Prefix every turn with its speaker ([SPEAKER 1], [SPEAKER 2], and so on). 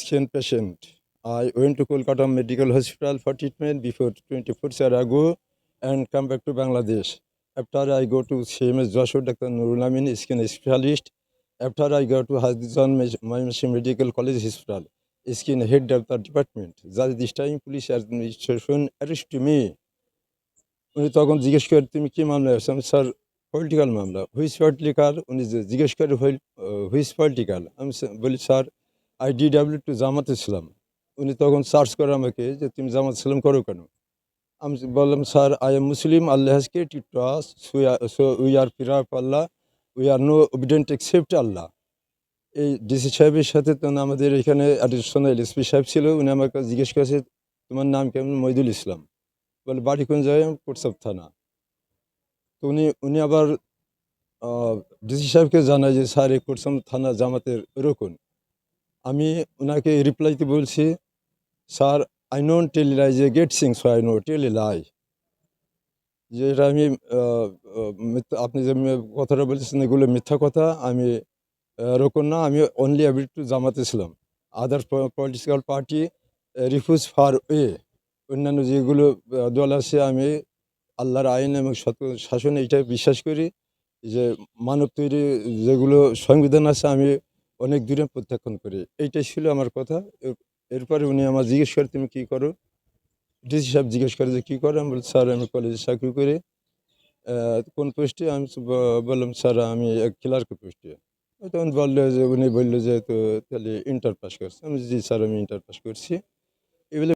[SPEAKER 1] Skin patient I went to Kolkata medical hospital for treatment before twenty four sir ago and come back to Bangladesh after I go to C M S Jessore doctor Nurul Amin skin specialist after I go to হাজন Mymensingh medical college hospital skin head doctor department যার this time police administration arrest to me উনি তখন জিজ্ঞেস করেন তুমি কী মামলা আছো sir political মামলা। হুইস পলিটিক্যাল উনি জিজ্ঞেস করেন হুইস পলিটিক্যাল আমি বলি, স্যার আই ডি ডাব্লিউ টু জামাত ইসলাম উনি তখন সার্চ করে আমাকে যে, তুমি জামাত ইসলাম করো কেন? আমি বললাম, sir I am Muslim Allah হাজকে টি trust we are ফিরাফ Allah we are no obedient except Allah এই ডিসি সাহেবের সাথে তখন আমাদের এখানে অ্যাডিশনাল এসপি সাহেব ছিল, উনি আমাকে জিজ্ঞেস করেছে, তোমার নাম কেমন? মইদুল ইসলাম। বলে, বাড়ি কোন জায়গায়? কোটসাপ থানা। তো উনি উনি আবার ডিসি সাহেবকে জানায় যে, স্যার, এই কোটসাম থানা জামাতের রকুন আমি ওনাকে রিপ্লাইতে বলছি sir I not tell lie যে গেট Singh so I no tell lie যে এটা আমি আপনি যে কথাটা বলছেন এগুলো মিথ্যা কথা আমি আহ, রকম না আমি only able to Jamaat Islam others political party refuse far way অন্যান্য যেগুলো দল আছে আমি আল্লাহর আইন এবং শাসন এইটাই বিশ্বাস করি। যে মানব তৈরি যেগুলো সংবিধান আছে আমি অনেক দূরে প্রত্যাখ্যান করে। এইটাই ছিল আমার কথা। এর- এরপরে উনি আমার জিজ্ঞেস করে, তুমি কী করো? ডিসি সাহেব জিজ্ঞেস করে যে, কী করো? আমি বলি স্যার, আমি কলেজে চাকরি করি। কোন পোস্টে? আমি বললাম, স্যার, আমি ক্লার্ক পোস্টে। তখন বলল যে, উনি বলল যে, তো তাহলে ইন্টার পাস করছে। আমি জি, স্যার, আমি ইন্টার পাস করছি। এগুলো